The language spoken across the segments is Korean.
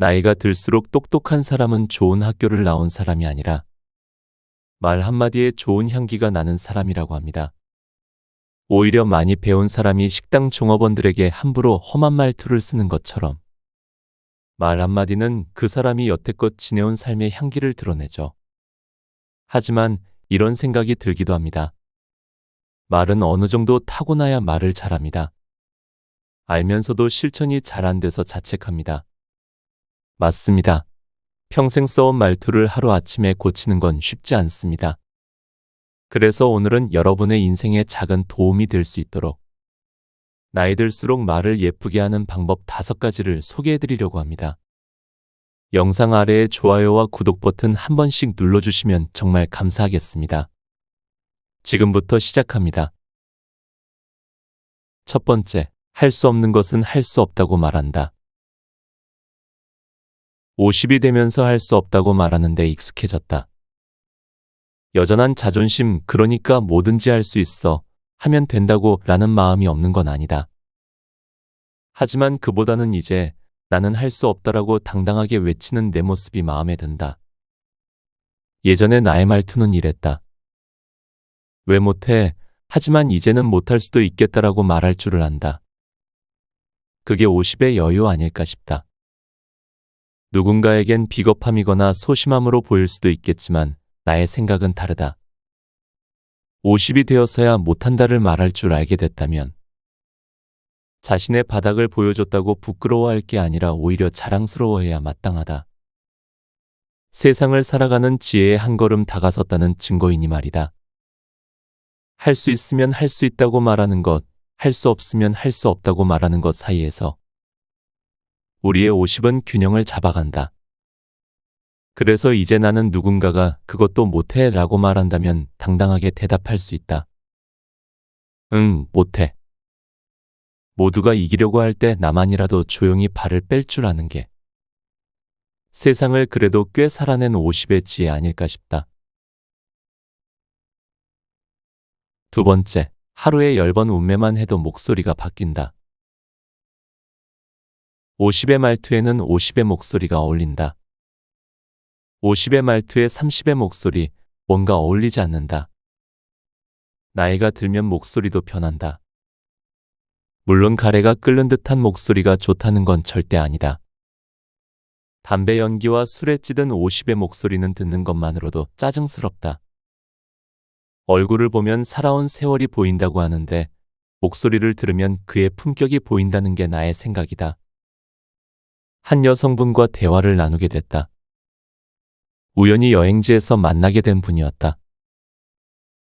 나이가 들수록 똑똑한 사람은 좋은 학교를 나온 사람이 아니라 말 한마디에 좋은 향기가 나는 사람이라고 합니다. 오히려 많이 배운 사람이 식당 종업원들에게 함부로 험한 말투를 쓰는 것처럼 말 한마디는 그 사람이 여태껏 지내온 삶의 향기를 드러내죠. 하지만 이런 생각이 들기도 합니다. 말은 어느 정도 타고나야 말을 잘합니다. 알면서도 실천이 잘 안 돼서 자책합니다. 맞습니다. 평생 써온 말투를 하루아침에 고치는 건 쉽지 않습니다. 그래서 오늘은 여러분의 인생에 작은 도움이 될 수 있도록 나이 들수록 말을 예쁘게 하는 방법 다섯 가지를 소개해 드리려고 합니다. 영상 아래에 좋아요와 구독 버튼 한 번씩 눌러주시면 정말 감사하겠습니다. 지금부터 시작합니다. 첫 번째, 할 수 없는 것은 할 수 없다고 말한다. 50이 되면서 할 수 없다고 말하는 데 익숙해졌다. 여전한 자존심, 그러니까 뭐든지 할 수 있어, 하면 된다고 라는 마음이 없는 건 아니다. 하지만 그보다는 이제 나는 할 수 없다라고 당당하게 외치는 내 모습이 마음에 든다. 예전에 나의 말투는 이랬다. 왜 못해? 하지만 이제는 못할 수도 있겠다라고 말할 줄을 안다. 그게 50의 여유 아닐까 싶다. 누군가에겐 비겁함이거나 소심함으로 보일 수도 있겠지만 나의 생각은 다르다. 50이 되어서야 못한다를 말할 줄 알게 됐다면 자신의 바닥을 보여줬다고 부끄러워할 게 아니라 오히려 자랑스러워해야 마땅하다. 세상을 살아가는 지혜의 한 걸음 다가섰다는 증거이니 말이다. 할 수 있으면 할 수 있다고 말하는 것, 할 수 없으면 할 수 없다고 말하는 것 사이에서 우리의 50은 균형을 잡아간다. 그래서 이제 나는 누군가가 그것도 못해 라고 말한다면 당당하게 대답할 수 있다. 응, 못해. 모두가 이기려고 할 때 나만이라도 조용히 발을 뺄 줄 아는 게 세상을 그래도 꽤 살아낸 50의 지혜 아닐까 싶다. 두 번째, 하루에 10번 운매만 해도 목소리가 바뀐다. 50의 말투에는 50의 목소리가 어울린다. 50의 말투에 30의 목소리, 뭔가 어울리지 않는다. 나이가 들면 목소리도 변한다. 물론 가래가 끓는 듯한 목소리가 좋다는 건 절대 아니다. 담배 연기와 술에 찌든 50의 목소리는 듣는 것만으로도 짜증스럽다. 얼굴을 보면 살아온 세월이 보인다고 하는데 목소리를 들으면 그의 품격이 보인다는 게 나의 생각이다. 한 여성분과 대화를 나누게 됐다. 우연히 여행지에서 만나게 된 분이었다.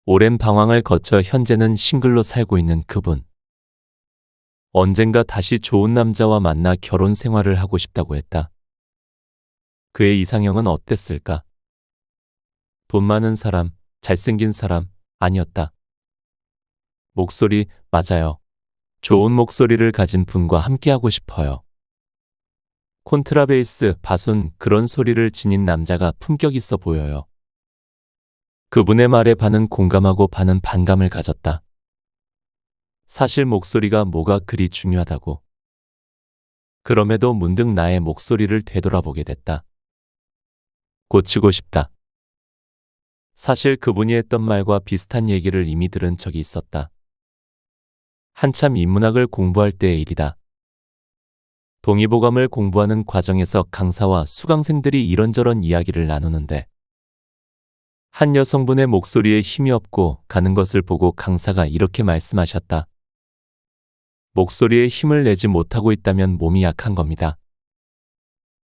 오랜 방황을 거쳐 현재는 싱글로 살고 있는 그분. 언젠가 다시 좋은 남자와 만나 결혼 생활을 하고 싶다고 했다. 그의 이상형은 어땠을까? 돈 많은 사람, 잘생긴 사람, 아니었다. 목소리, 맞아요. 좋은 목소리를 가진 분과 함께하고 싶어요. 콘트라베이스, 바순, 그런 소리를 지닌 남자가 품격 있어 보여요. 그분의 말에 반은 공감하고 반은 반감을 가졌다. 사실 목소리가 뭐가 그리 중요하다고. 그럼에도 문득 나의 목소리를 되돌아보게 됐다. 고치고 싶다. 사실 그분이 했던 말과 비슷한 얘기를 이미 들은 적이 있었다. 한참 인문학을 공부할 때의 일이다. 동의보감을 공부하는 과정에서 강사와 수강생들이 이런저런 이야기를 나누는데 한 여성분의 목소리에 힘이 없고 가는 것을 보고 강사가 이렇게 말씀하셨다. 목소리에 힘을 내지 못하고 있다면 몸이 약한 겁니다.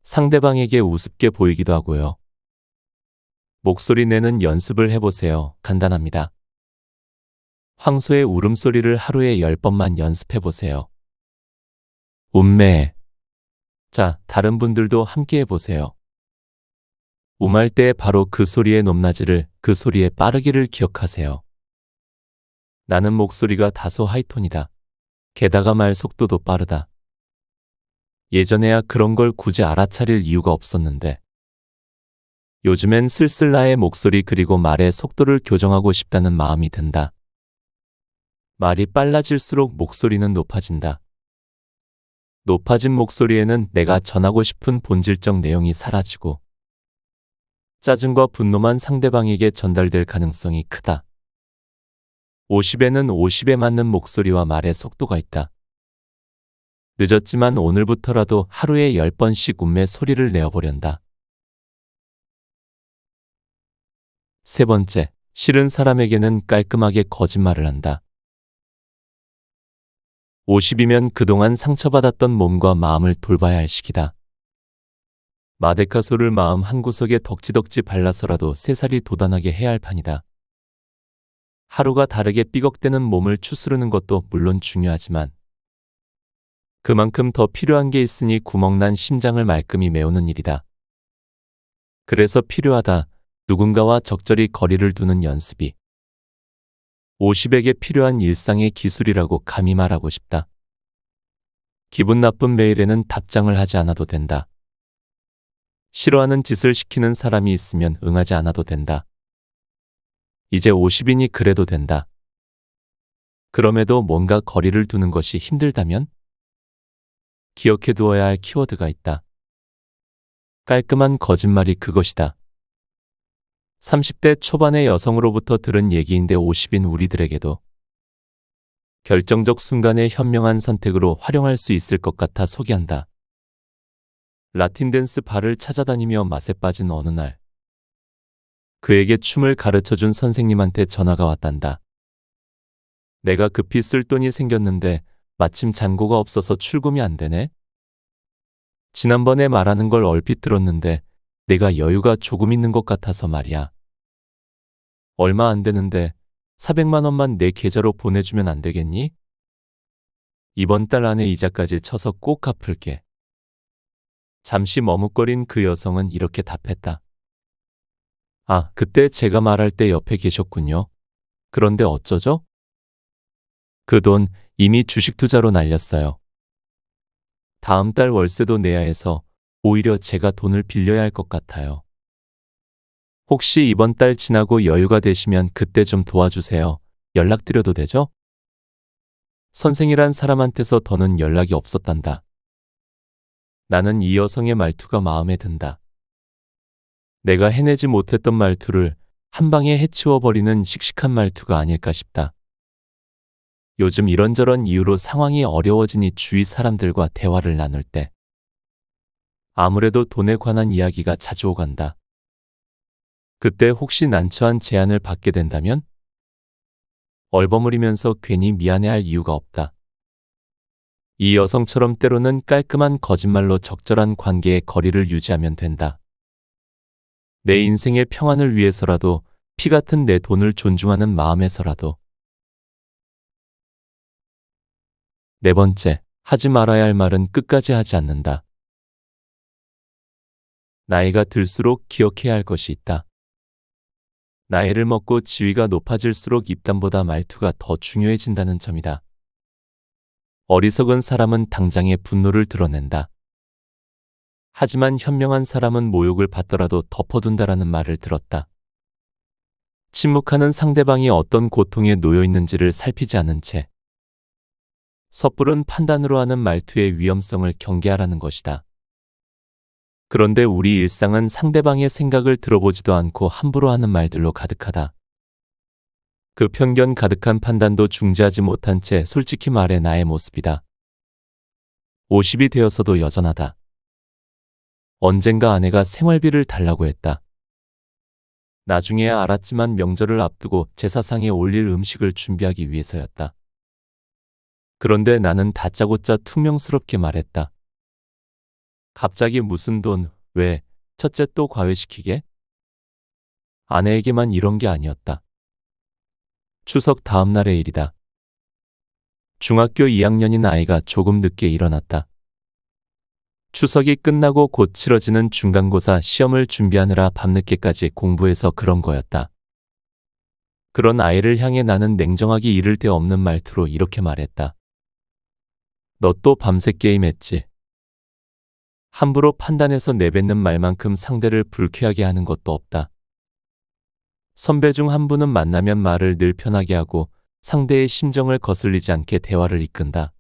상대방에게 우습게 보이기도 하고요. 목소리 내는 연습을 해보세요. 간단합니다. 황소의 울음소리를 하루에 10번만 연습해보세요. 음매. 자, 다른 분들도 함께 해보세요. 음할 때 바로 그 소리의 높낮이를, 그 소리의 빠르기를 기억하세요. 나는 목소리가 다소 하이톤이다. 게다가 말 속도도 빠르다. 예전에야 그런 걸 굳이 알아차릴 이유가 없었는데. 요즘엔 슬슬 나의 목소리 그리고 말의 속도를 교정하고 싶다는 마음이 든다. 말이 빨라질수록 목소리는 높아진다. 높아진 목소리에는 내가 전하고 싶은 본질적 내용이 사라지고 짜증과 분노만 상대방에게 전달될 가능성이 크다. 50에는 50에 맞는 목소리와 말의 속도가 있다. 늦었지만 오늘부터라도 하루에 10번씩 운매 소리를 내어보련다. 세 번째, 싫은 사람에게는 깔끔하게 거짓말을 한다. 50이면 그동안 상처받았던 몸과 마음을 돌봐야 할 시기다. 마데카소를 마음 한구석에 덕지덕지 발라서라도 새살이 돋아나게 해야 할 판이다. 하루가 다르게 삐걱대는 몸을 추스르는 것도 물론 중요하지만 그만큼 더 필요한 게 있으니 구멍난 심장을 말끔히 메우는 일이다. 그래서 필요하다. 누군가와 적절히 거리를 두는 연습이 50에게 필요한 일상의 기술이라고 감히 말하고 싶다. 기분 나쁜 메일에는 답장을 하지 않아도 된다. 싫어하는 짓을 시키는 사람이 있으면 응하지 않아도 된다. 이제 50이니 그래도 된다. 그럼에도 뭔가 거리를 두는 것이 힘들다면 기억해 두어야 할 키워드가 있다. 깔끔한 거짓말이 그것이다. 30대 초반의 여성으로부터 들은 얘기인데 50인 우리들에게도 결정적 순간의 현명한 선택으로 활용할 수 있을 것 같아 소개한다. 라틴 댄스 바를 찾아다니며 맛에 빠진 어느 날 그에게 춤을 가르쳐 준 선생님한테 전화가 왔단다. 내가 급히 쓸 돈이 생겼는데 마침 잔고가 없어서 출금이 안 되네. 지난번에 말하는 걸 얼핏 들었는데 내가 여유가 조금 있는 것 같아서 말이야. 얼마 안 되는데 400만 원만 내 계좌로 보내주면 안 되겠니? 이번 달 안에 이자까지 쳐서 꼭 갚을게. 잠시 머뭇거린 그 여성은 이렇게 답했다. 아, 그때 제가 말할 때 옆에 계셨군요. 그런데 어쩌죠? 그 돈 이미 주식 투자로 날렸어요. 다음 달 월세도 내야 해서 오히려 제가 돈을 빌려야 할 것 같아요. 혹시 이번 달 지나고 여유가 되시면 그때 좀 도와주세요. 연락드려도 되죠? 선생이란 사람한테서 더는 연락이 없었단다. 나는 이 여성의 말투가 마음에 든다. 내가 해내지 못했던 말투를 한 방에 해치워버리는 씩씩한 말투가 아닐까 싶다. 요즘 이런저런 이유로 상황이 어려워지니 주위 사람들과 대화를 나눌 때 아무래도 돈에 관한 이야기가 자주 오간다. 그때 혹시 난처한 제안을 받게 된다면 얼버무리면서 괜히 미안해할 이유가 없다. 이 여성처럼 때로는 깔끔한 거짓말로 적절한 관계의 거리를 유지하면 된다. 내 인생의 평안을 위해서라도 피 같은 내 돈을 존중하는 마음에서라도 네 번째, 하지 말아야 할 말은 끝까지 하지 않는다. 나이가 들수록 기억해야 할 것이 있다. 나이를 먹고 지위가 높아질수록 입담보다 말투가 더 중요해진다는 점이다. 어리석은 사람은 당장의 분노를 드러낸다. 하지만 현명한 사람은 모욕을 받더라도 덮어둔다라는 말을 들었다. 침묵하는 상대방이 어떤 고통에 놓여 있는지를 살피지 않은 채 섣부른 판단으로 하는 말투의 위험성을 경계하라는 것이다. 그런데 우리 일상은 상대방의 생각을 들어보지도 않고 함부로 하는 말들로 가득하다. 그 편견 가득한 판단도 중지하지 못한 채 솔직히 말해 나의 모습이다. 50이 되어서도 여전하다. 언젠가 아내가 생활비를 달라고 했다. 나중에야 알았지만 명절을 앞두고 제사상에 올릴 음식을 준비하기 위해서였다. 그런데 나는 다짜고짜 퉁명스럽게 말했다. 갑자기 무슨 돈, 왜, 첫째 또 과외시키게? 아내에게만 이런 게 아니었다. 추석 다음 날의 일이다. 중학교 2학년인 아이가 조금 늦게 일어났다. 추석이 끝나고 곧 치러지는 중간고사 시험을 준비하느라 밤늦게까지 공부해서 그런 거였다. 그런 아이를 향해 나는 냉정하기 이를 데 없는 말투로 이렇게 말했다. 너 또 밤새 게임했지. 함부로 판단해서 내뱉는 말만큼 상대를 불쾌하게 하는 것도 없다. 선배 중 한 분은 만나면 말을 늘 편하게 하고 상대의 심정을 거슬리지 않게 대화를 이끈다.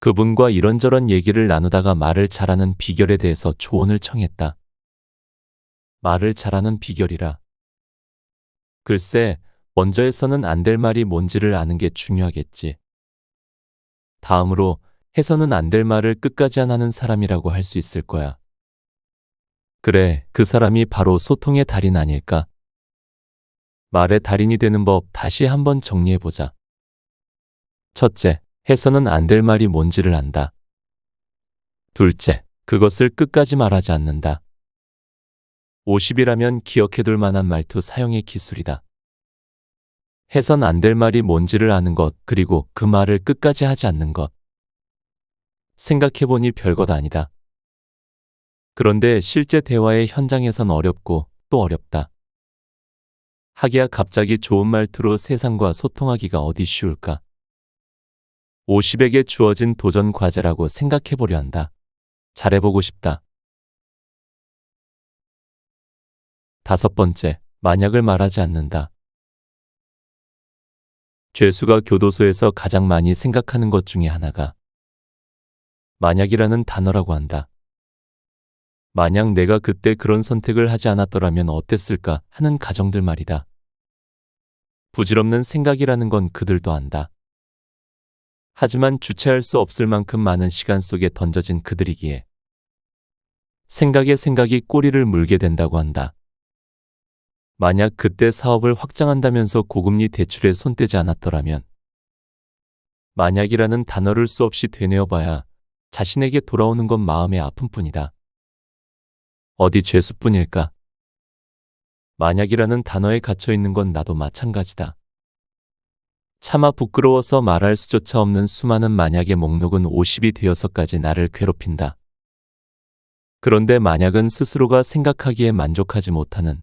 그분과 이런저런 얘기를 나누다가 말을 잘하는 비결에 대해서 조언을 청했다. 말을 잘하는 비결이라. 글쎄, 먼저 해서는 안 될 말이 뭔지를 아는 게 중요하겠지. 다음으로 해서는 안 될 말을 끝까지 안 하는 사람이라고 할 수 있을 거야. 그래, 그 사람이 바로 소통의 달인 아닐까? 말의 달인이 되는 법 다시 한번 정리해보자. 첫째, 해서는 안 될 말이 뭔지를 안다. 둘째, 그것을 끝까지 말하지 않는다. 50이라면 기억해둘 만한 말투 사용의 기술이다. 해선 안 될 말이 뭔지를 아는 것, 그리고 그 말을 끝까지 하지 않는 것. 생각해보니 별것 아니다. 그런데 실제 대화의 현장에선 어렵고 또 어렵다. 하기야 갑자기 좋은 말투로 세상과 소통하기가 어디 쉬울까? 50에게 주어진 도전 과제라고 생각해보려 한다. 잘해보고 싶다. 다섯 번째, 만약을 말하지 않는다. 죄수가 교도소에서 가장 많이 생각하는 것 중에 하나가 만약이라는 단어라고 한다. 만약 내가 그때 그런 선택을 하지 않았더라면 어땠을까 하는 가정들 말이다. 부질없는 생각이라는 건 그들도 안다. 하지만 주체할 수 없을 만큼 많은 시간 속에 던져진 그들이기에 생각에 생각이 꼬리를 물게 된다고 한다. 만약 그때 사업을 확장한다면서 고금리 대출에 손대지 않았더라면 만약이라는 단어를 수없이 되뇌어봐야 자신에게 돌아오는 건 마음의 아픔뿐이다. 어디 죄수뿐일까? 만약이라는 단어에 갇혀 있는 건 나도 마찬가지다. 차마 부끄러워서 말할 수조차 없는 수많은 만약의 목록은 50이 되어서까지 나를 괴롭힌다. 그런데 만약은 스스로가 생각하기에 만족하지 못하는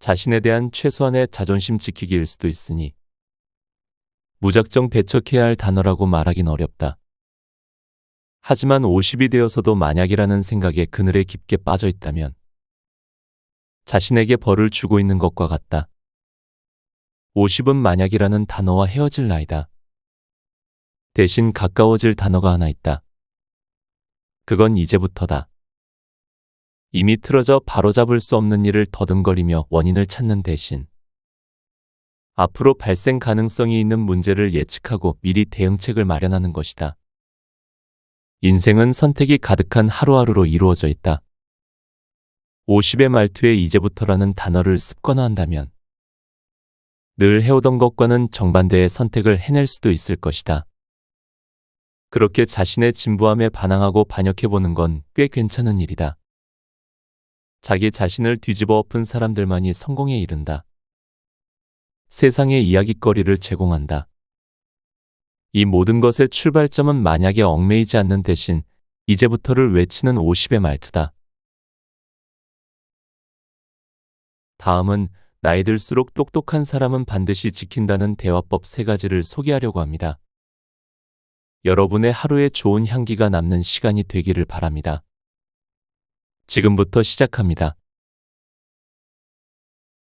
자신에 대한 최소한의 자존심 지키기일 수도 있으니 무작정 배척해야 할 단어라고 말하긴 어렵다. 하지만 50이 되어서도 만약이라는 생각에 그늘에 깊게 빠져 있다면 자신에게 벌을 주고 있는 것과 같다. 50은 만약이라는 단어와 헤어질 나이다. 대신 가까워질 단어가 하나 있다. 그건 이제부터다. 이미 틀어져 바로잡을 수 없는 일을 더듬거리며 원인을 찾는 대신 앞으로 발생 가능성이 있는 문제를 예측하고 미리 대응책을 마련하는 것이다. 인생은 선택이 가득한 하루하루로 이루어져 있다. 50의 말투에 이제부터라는 단어를 습관화한다면 늘 해오던 것과는 정반대의 선택을 해낼 수도 있을 것이다. 그렇게 자신의 진부함에 반항하고 반역해보는 건 꽤 괜찮은 일이다. 자기 자신을 뒤집어 엎은 사람들만이 성공에 이른다. 세상의 이야기거리를 제공한다. 이 모든 것의 출발점은 만약에 얽매이지 않는 대신 이제부터를 외치는 50의 말투다. 다음은 나이 들수록 똑똑한 사람은 반드시 지킨다는 대화법 세 가지를 소개하려고 합니다. 여러분의 하루에 좋은 향기가 남는 시간이 되기를 바랍니다. 지금부터 시작합니다.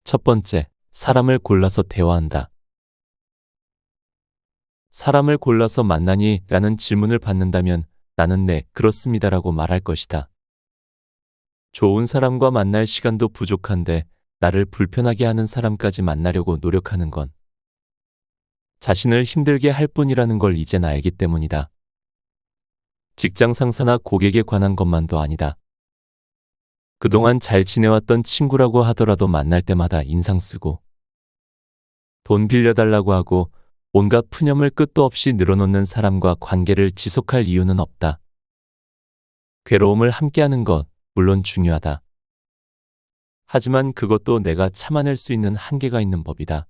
첫 번째, 사람을 골라서 대화한다. 사람을 골라서 만나니? 라는 질문을 받는다면 나는 네, 그렇습니다라고 말할 것이다. 좋은 사람과 만날 시간도 부족한데 나를 불편하게 하는 사람까지 만나려고 노력하는 건 자신을 힘들게 할 뿐이라는 걸 이젠 알기 때문이다. 직장 상사나 고객에 관한 것만도 아니다. 그동안 잘 지내왔던 친구라고 하더라도 만날 때마다 인상 쓰고 돈 빌려달라고 하고 온갖 푸념을 끝도 없이 늘어놓는 사람과 관계를 지속할 이유는 없다. 괴로움을 함께하는 것, 물론 중요하다. 하지만 그것도 내가 참아낼 수 있는 한계가 있는 법이다.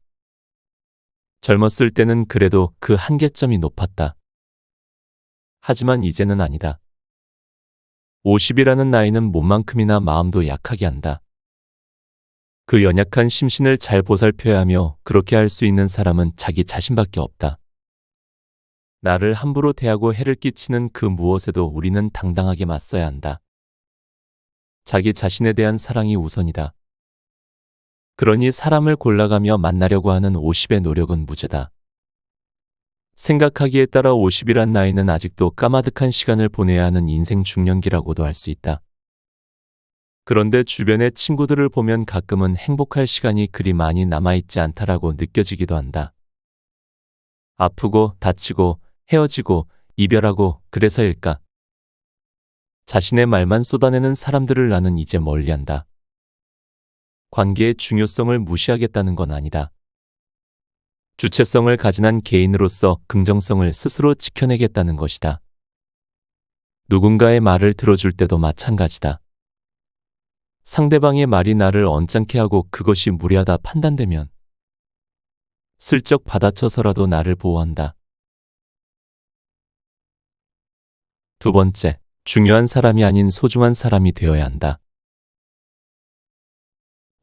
젊었을 때는 그래도 그 한계점이 높았다. 하지만 이제는 아니다. 50이라는 나이는 몸만큼이나 마음도 약하게 한다. 그 연약한 심신을 잘 보살펴야 하며 그렇게 할 수 있는 사람은 자기 자신밖에 없다. 나를 함부로 대하고 해를 끼치는 그 무엇에도 우리는 당당하게 맞서야 한다. 자기 자신에 대한 사랑이 우선이다. 그러니 사람을 골라가며 만나려고 하는 50의 노력은 무죄다. 생각하기에 따라 50이란 나이는 아직도 까마득한 시간을 보내야 하는 인생 중년기라고도 할 수 있다. 그런데 주변의 친구들을 보면 가끔은 행복할 시간이 그리 많이 남아있지 않다라고 느껴지기도 한다. 아프고 다치고 헤어지고 이별하고 그래서일까? 자신의 말만 쏟아내는 사람들을 나는 이제 멀리한다. 관계의 중요성을 무시하겠다는 건 아니다. 주체성을 가진 한 개인으로서 긍정성을 스스로 지켜내겠다는 것이다. 누군가의 말을 들어줄 때도 마찬가지다. 상대방의 말이 나를 언짢게 하고 그것이 무리하다 판단되면 슬쩍 받아쳐서라도 나를 보호한다. 두 번째, 중요한 사람이 아닌 소중한 사람이 되어야 한다.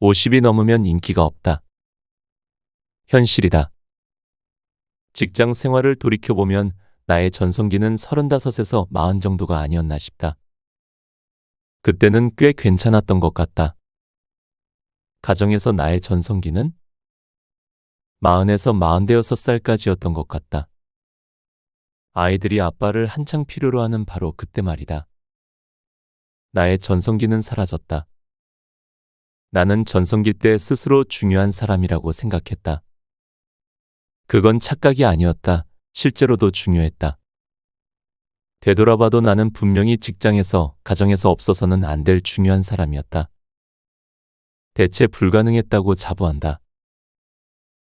50이 넘으면 인기가 없다. 현실이다. 직장 생활을 돌이켜보면 나의 전성기는 35에서 40 정도가 아니었나 싶다. 그때는 꽤 괜찮았던 것 같다. 가정에서 나의 전성기는 40에서 46살까지였던 것 같다. 아이들이 아빠를 한창 필요로 하는 바로 그때 말이다. 나의 전성기는 사라졌다. 나는 전성기 때 스스로 중요한 사람이라고 생각했다. 그건 착각이 아니었다. 실제로도 중요했다. 되돌아봐도 나는 분명히 직장에서, 가정에서 없어서는 안 될 중요한 사람이었다. 대체 불가능했다고 자부한다.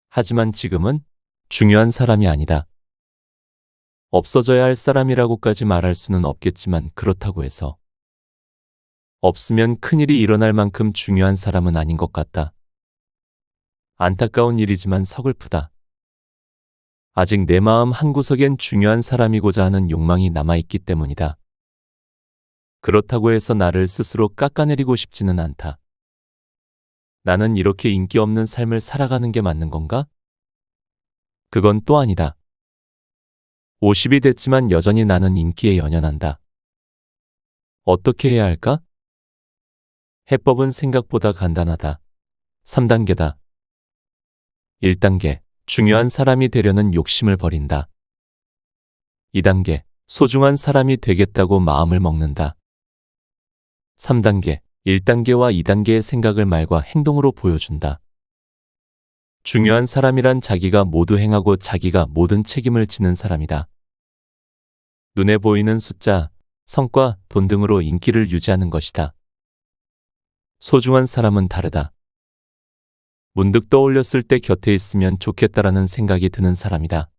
하지만 지금은 중요한 사람이 아니다. 없어져야 할 사람이라고까지 말할 수는 없겠지만 그렇다고 해서 없으면 큰일이 일어날 만큼 중요한 사람은 아닌 것 같다. 안타까운 일이지만 서글프다. 아직 내 마음 한구석엔 중요한 사람이고자 하는 욕망이 남아있기 때문이다. 그렇다고 해서 나를 스스로 깎아내리고 싶지는 않다. 나는 이렇게 인기 없는 삶을 살아가는 게 맞는 건가? 그건 또 아니다. 50이 됐지만 여전히 나는 인기에 연연한다. 어떻게 해야 할까? 해법은 생각보다 간단하다. 3단계다. 1단계. 중요한 사람이 되려는 욕심을 버린다. 2단계. 소중한 사람이 되겠다고 마음을 먹는다. 3단계. 1단계와 2단계의 생각을 말과 행동으로 보여준다. 중요한 사람이란 자기가 모두 행하고 자기가 모든 책임을 지는 사람이다. 눈에 보이는 숫자, 성과, 돈 등으로 인기를 유지하는 것이다. 소중한 사람은 다르다. 문득 떠올렸을 때 곁에 있으면 좋겠다라는 생각이 드는 사람이다.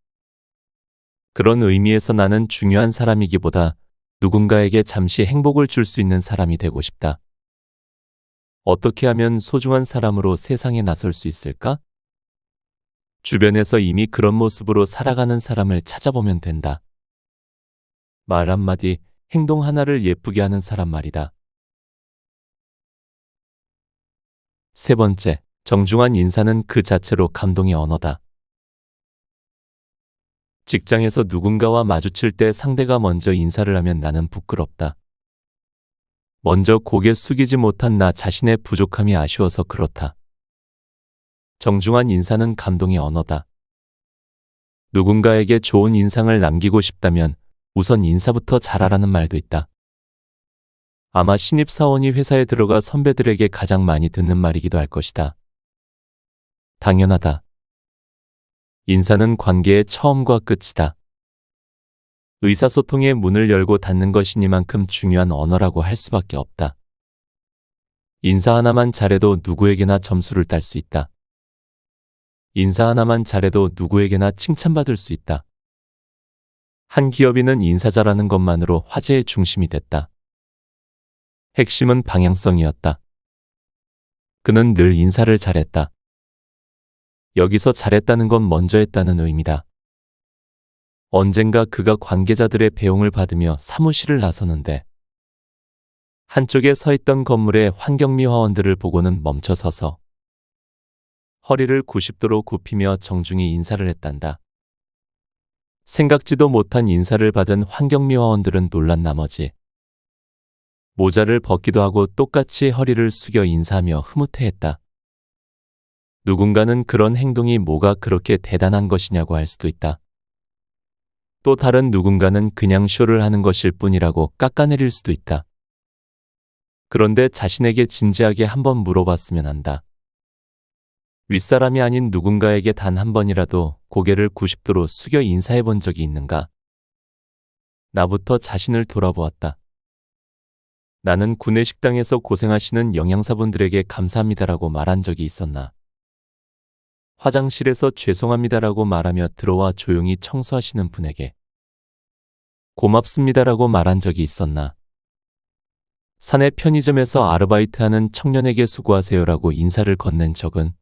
그런 의미에서 나는 중요한 사람이기보다 누군가에게 잠시 행복을 줄 수 있는 사람이 되고 싶다. 어떻게 하면 소중한 사람으로 세상에 나설 수 있을까? 주변에서 이미 그런 모습으로 살아가는 사람을 찾아보면 된다. 말 한마디, 행동 하나를 예쁘게 하는 사람 말이다. 세 번째, 정중한 인사는 그 자체로 감동의 언어다. 직장에서 누군가와 마주칠 때 상대가 먼저 인사를 하면 나는 부끄럽다. 먼저 고개 숙이지 못한 나 자신의 부족함이 아쉬워서 그렇다. 정중한 인사는 감동의 언어다. 누군가에게 좋은 인상을 남기고 싶다면 우선 인사부터 잘하라는 말도 있다. 아마 신입사원이 회사에 들어가 선배들에게 가장 많이 듣는 말이기도 할 것이다. 당연하다. 인사는 관계의 처음과 끝이다. 의사소통의 문을 열고 닫는 것이니만큼 중요한 언어라고 할 수밖에 없다. 인사 하나만 잘해도 누구에게나 점수를 딸 수 있다. 인사 하나만 잘해도 누구에게나 칭찬받을 수 있다. 한 기업인은 인사 잘하는 것만으로 화제의 중심이 됐다. 핵심은 방향성이었다. 그는 늘 인사를 잘했다. 여기서 잘했다는 건 먼저 했다는 의미다. 언젠가 그가 관계자들의 배웅을 받으며 사무실을 나서는데 한쪽에 서 있던 건물의 환경미 화원들을 보고는 멈춰 서서 허리를 90도로 굽히며 정중히 인사를 했단다. 생각지도 못한 인사를 받은 환경미 화원들은 놀란 나머지 모자를 벗기도 하고 똑같이 허리를 숙여 인사하며 흐뭇해했다. 누군가는 그런 행동이 뭐가 그렇게 대단한 것이냐고 할 수도 있다. 또 다른 누군가는 그냥 쇼를 하는 것일 뿐이라고 깎아내릴 수도 있다. 그런데 자신에게 진지하게 한번 물어봤으면 한다. 윗사람이 아닌 누군가에게 단 한 번이라도 고개를 90도로 숙여 인사해 본 적이 있는가? 나부터 자신을 돌아보았다. 나는 구내 식당에서 고생하시는 영양사분들에게 감사합니다라고 말한 적이 있었나? 화장실에서 죄송합니다라고 말하며 들어와 조용히 청소하시는 분에게 고맙습니다라고 말한 적이 있었나? 사내 편의점에서 아르바이트하는 청년에게 수고하세요라고 인사를 건넨 적은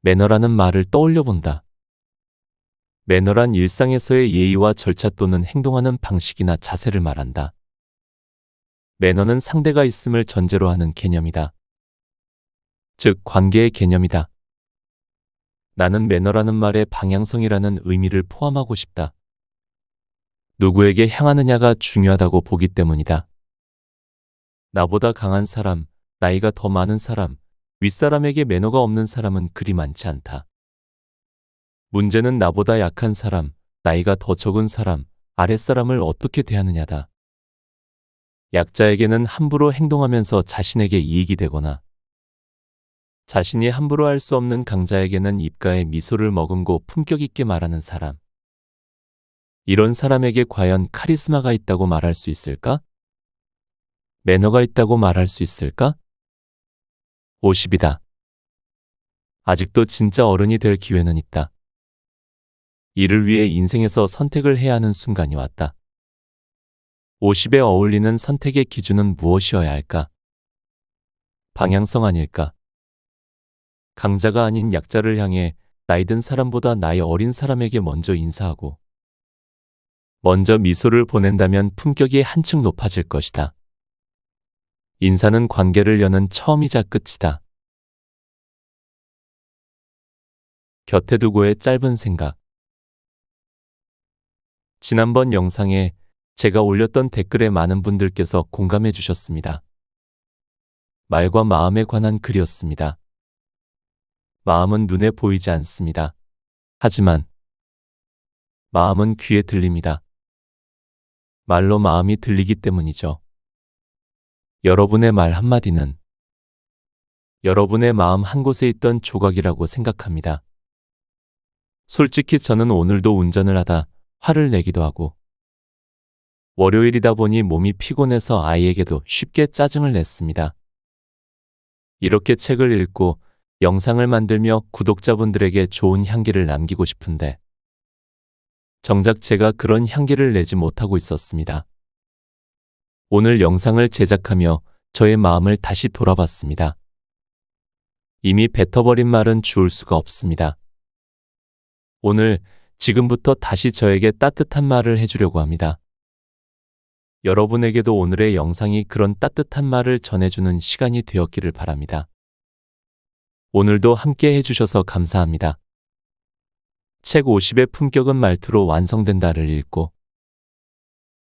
매너라는 말을 떠올려 본다. 매너란 일상에서의 예의와 절차 또는 행동하는 방식이나 자세를 말한다. 매너는 상대가 있음을 전제로 하는 개념이다. 즉, 관계의 개념이다. 나는 매너라는 말에 방향성이라는 의미를 포함하고 싶다. 누구에게 향하느냐가 중요하다고 보기 때문이다. 나보다 강한 사람, 나이가 더 많은 사람, 윗사람에게 매너가 없는 사람은 그리 많지 않다. 문제는 나보다 약한 사람, 나이가 더 적은 사람, 아랫사람을 어떻게 대하느냐다. 약자에게는 함부로 행동하면서 자신에게 이익이 되거나 자신이 함부로 할 수 없는 강자에게는 입가에 미소를 머금고 품격 있게 말하는 사람. 이런 사람에게 과연 카리스마가 있다고 말할 수 있을까? 매너가 있다고 말할 수 있을까? 50이다. 아직도 진짜 어른이 될 기회는 있다. 이를 위해 인생에서 선택을 해야 하는 순간이 왔다. 50에 어울리는 선택의 기준은 무엇이어야 할까? 방향성 아닐까? 강자가 아닌 약자를 향해 나이든 사람보다 나이 어린 사람에게 먼저 인사하고 먼저 미소를 보낸다면 품격이 한층 높아질 것이다. 인사는 관계를 여는 처음이자 끝이다. 곁에 두고의 짧은 생각. 지난번 영상에 제가 올렸던 댓글에 많은 분들께서 공감해 주셨습니다. 말과 마음에 관한 글이었습니다. 마음은 눈에 보이지 않습니다. 하지만 마음은 귀에 들립니다. 말로 마음이 들리기 때문이죠. 여러분의 말 한마디는 여러분의 마음 한 곳에 있던 조각이라고 생각합니다. 솔직히 저는 오늘도 운전을 하다 화를 내기도 하고 월요일이다 보니 몸이 피곤해서 아이에게도 쉽게 짜증을 냈습니다. 이렇게 책을 읽고 영상을 만들며 구독자분들에게 좋은 향기를 남기고 싶은데 정작 제가 그런 향기를 내지 못하고 있었습니다. 오늘 영상을 제작하며 저의 마음을 다시 돌아봤습니다. 이미 뱉어버린 말은 주울 수가 없습니다. 오늘 지금부터 다시 저에게 따뜻한 말을 해주려고 합니다. 여러분에게도 오늘의 영상이 그런 따뜻한 말을 전해주는 시간이 되었기를 바랍니다. 오늘도 함께 해주셔서 감사합니다. 책 50의 품격은 말투로 완성된다를 읽고